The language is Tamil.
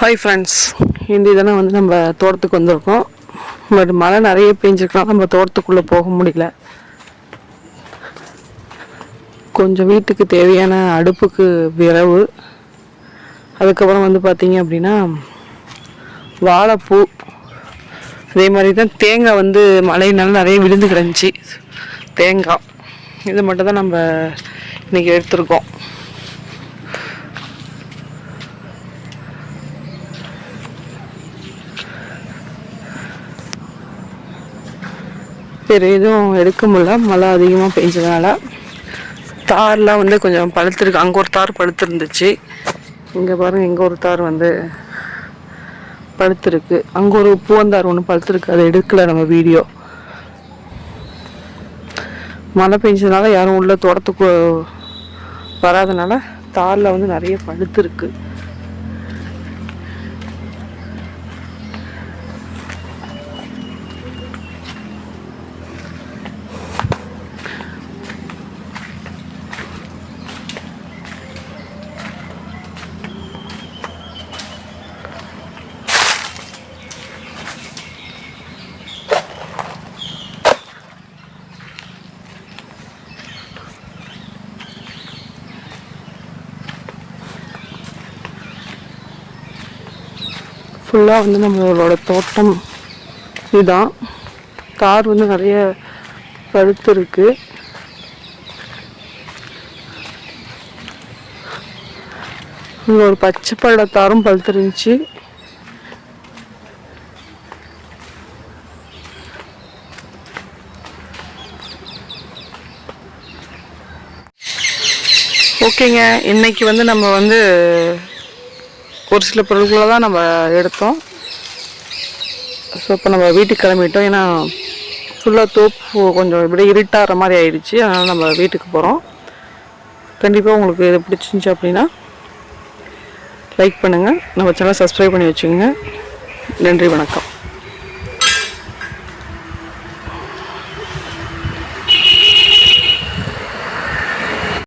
ஹாய் ஃப்ரெண்ட்ஸ் இந்த இதெல்லாம் வந்து நம்ம தோட்டத்துக்கு வந்திருக்கோம். பட் மழை நிறைய பெஞ்சிருக்கலாம் நம்ம தோட்டத்துக்குள்ளே போக முடியல. கொஞ்சம் வீட்டுக்கு தேவையான அடுப்புக்கு விரவு அதுக்கப்புறம் வந்து பார்த்தீங்க அப்படின்னா வாழைப்பூ. அதே மாதிரி தான் தேங்காய் வந்து மழையினால நிறைய விழுந்து கிடந்துச்சு. தேங்காய். இது மட்டும் தான் நம்ம இன்னைக்கு எடுத்திருக்கோம். வேறு எதுவும் எடுக்க முடியல. மழை அதிகமாக பெஞ்சதுனால. தார்லாம் வந்து கொஞ்சம் பழுத்திருக்கு. அங்கே ஒரு தார் பழுத்திருந்துச்சு. இங்கே பாருங்க இங்கே ஒரு தார் வந்து பழுத்துருக்கு. அங்கே ஒரு பூவந்தார் ஒன்று பழுத்திருக்கு. அதை எடுக்கல நம்ம வீடியோ. மழை பெஞ்சதுனால யாரும் உள்ள தோட்டத்துக்கு வராதனால தாரில் வந்து நிறைய பழுத்திருக்கு. ஃபுல்லாக வந்து நம்மளோட தோட்டம் இதுதான். தார் வந்து நிறைய பழுத்து இருக்கு ஒரு பச்சை பழத்தாரும் பழுத்து இருந்துச்சு ஓகேங்க இன்னைக்கு வந்து நம்ம வந்து ஒரு சில பொருட்களை தான் நம்ம எடுத்தோம். ஸோ இப்போ நம்ம வீட்டுக்கு கிளம்பிட்டோம். ஏன்னா ஃபுல்லாக தோப்பு கொஞ்சம் இப்படி இருட்டாகிற மாதிரி ஆயிடுச்சு. அதனால் நம்ம வீட்டுக்கு போகிறோம் கண்டிப்பாக உங்களுக்கு இது பிடிச்சிருந்துச்சி அப்படின்னா லைக் பண்ணுங்கள் நம்ம சேனல் சப்ஸ்கிரைப் பண்ணி வச்சுக்கோங்க. நன்றி வணக்கம்.